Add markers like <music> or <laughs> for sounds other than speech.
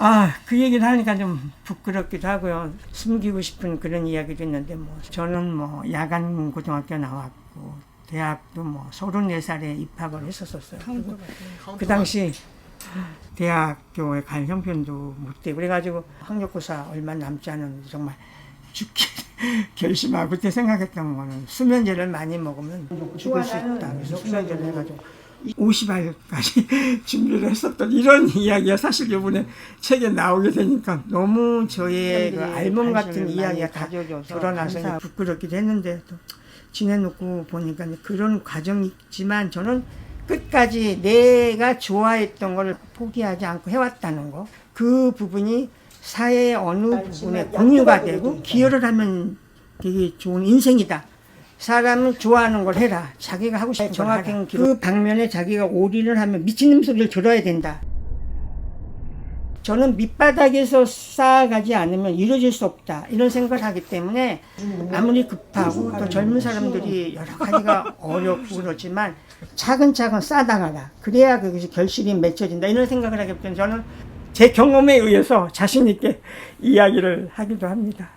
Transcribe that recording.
아, 그 얘기를 하니까 좀 부끄럽기도 하고요. 숨기고 싶은 그런 이야기도 있는데, 뭐, 저는 뭐, 야간 고등학교 나왔고, 대학도 뭐, 34살에 입학을 했었었어요. 그 당시 대학교에 갈 형편도 못 되고, 그래가지고 학력고사 얼마 남지 않았는데, 정말 죽기 <laughs> 결심하고 그때 생각했던 거는 수면제를 많이 먹으면 죽을 수 있다. 그래서 수면제를 해가지고 50알까지 <laughs> 준비를 했었던 이런 이야기가 사실 이번에 책에 나오게 되니까 너무 저의 그 알몸 같은 이야기가 다 드러나서 부끄럽기도 했는데 또 지내놓고 보니까 그런 과정이 있지만 저는 끝까지 내가 좋아했던 걸 포기하지 않고 해왔다는 거. 그 부분이 사회의 어느 부분에 공유가 되고 기여를 하면 되게 좋은 인생이다. 사람은 좋아하는 걸 해라. 자기가 하고 싶은 걸 정확히 그 방면에 자기가 올인을 하면 미치는 소리를 들어야 된다. 저는 밑바닥에서 쌓아가지 않으면 이루어질 수 없다. 이런 생각을 하기 때문에 아무리 급하고 또 젊은 사람들이 여러 가지가 어렵고 그렇지만 차근차근 쌓아나가라. 그래야 그것이 결실이 맺혀진다. 이런 생각을 하기 때문에 저는 제 경험에 의해서 자신 있게 이야기를 하기도 합니다.